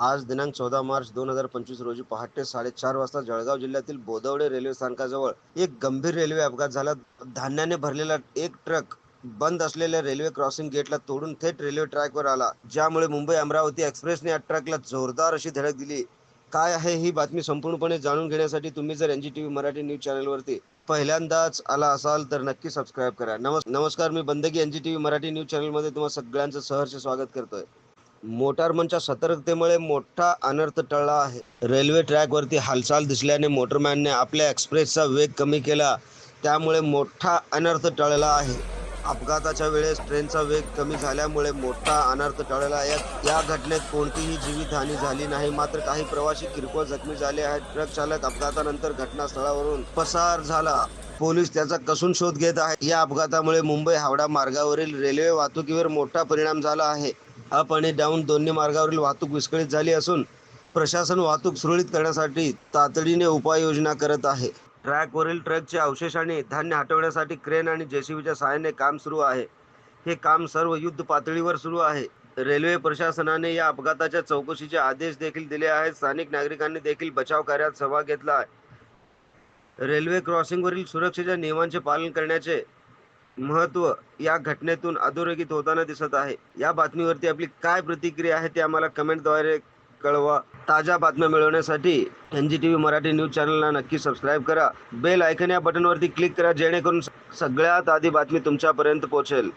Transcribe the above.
आज दिनांक चौदा मार्च दोन हजार पंचवीस रोजी पहाटे साडेचार वाजता जळगाव जिल्ह्यातील बोदवडे रेल्वे स्थानकाजवळ एक गंभीर रेल्वे अपघात झाला. धान्याने भरलेला एक ट्रक बंद असलेल्या रेल्वे क्रॉसिंग गेटला तोडून थेट रेल्वे ट्रॅकवर आला. ज्यामुळे मुंबई अमरावती एक्सप्रेसने या ट्रॅकला जोरदार अशी धडक दिली. काय आहे ही बातमी संपूर्णपणे जाणून घेण्यासाठी तुम्ही जर N G T V Marathi news चॅनलवरती पहिल्यांदाच आला असाल तर नक्की सबस्क्राईब करा. नमस् नमस्कार मी Bandagi N G T V Marathi news चॅनलमध्ये तुम्हाला सगळ्यांचं सहर्ष स्वागत करतोय. मोटारमनच्या सतर्कतेमुळे मोठा अनर्थ टळला आहे. रेल्वे ट्रॅकवरती हालचाल दिसल्याने मोटरमॅनने आपल्या एक्सप्रेसचा वेग कमी केला. त्यामुळे मोठा अनर्थ टळला आहे. अपघाताच्या वेळेस ट्रेनचा वेग कमी झाल्यामुळे मोठा अनर्थ टळला या या घटनेत कोणतीही जीवितहानी झाली नाही. मात्र काही प्रवासी किरकोळ जखमी झाले आहेत. ट्रक चालक अपघातानंतर घटनास्थळावरून पसार झाला. पोलीस त्याचा कसून शोध घेत आहे या अपघातामुळे मुंबई हावडा मार्गावरील रेल्वे वाहतुकीवर मोठा परिणाम झाला आहे. अप आणि डाऊन दोन्ही मार्गावरील वाहतूक विस्कळीत झाली असून प्रशासन वाहतूक सुरळीत करण्यासाठी तातडीने उपाययोजना करत आहे. ट्रॅकवरील ट्रकचे अवशेष आणि धान्य हटवण्यासाठी क्रेन आणि जेसीबीच्या सहाय्याने काम सुरू आहे. हे काम सर्व युद्ध पातळीवर सुरू आहे. रेल्वे प्रशासनाने या अपघाताच्या चौकशीचे आदेश देखील दिले आहेत. स्थानिक नागरिकांनी देखील बचाव कार्यात सहभाग घेतला आहे. रेल्वे क्रॉसिंगवरील सुरक्षेच्या नियमांचे पालन करण्याचे महत्त्व या घटनेतून अधोरेखित होताना दिसत आहे. या बातमीवरती आपली काय प्रतिक्रिया आहे ते आम्हाला कमेंटद्वारे कळवा. ताज्या बातम्या मिळवण्यासाठी N G T V Marathi news चॅनलला नक्की सबस्क्राईब करा. बेल आयकन या बटनवरती क्लिक करा जेणेकरून सगळ्यात आधी बातमी तुमच्यापर्यंत पोहोचेल.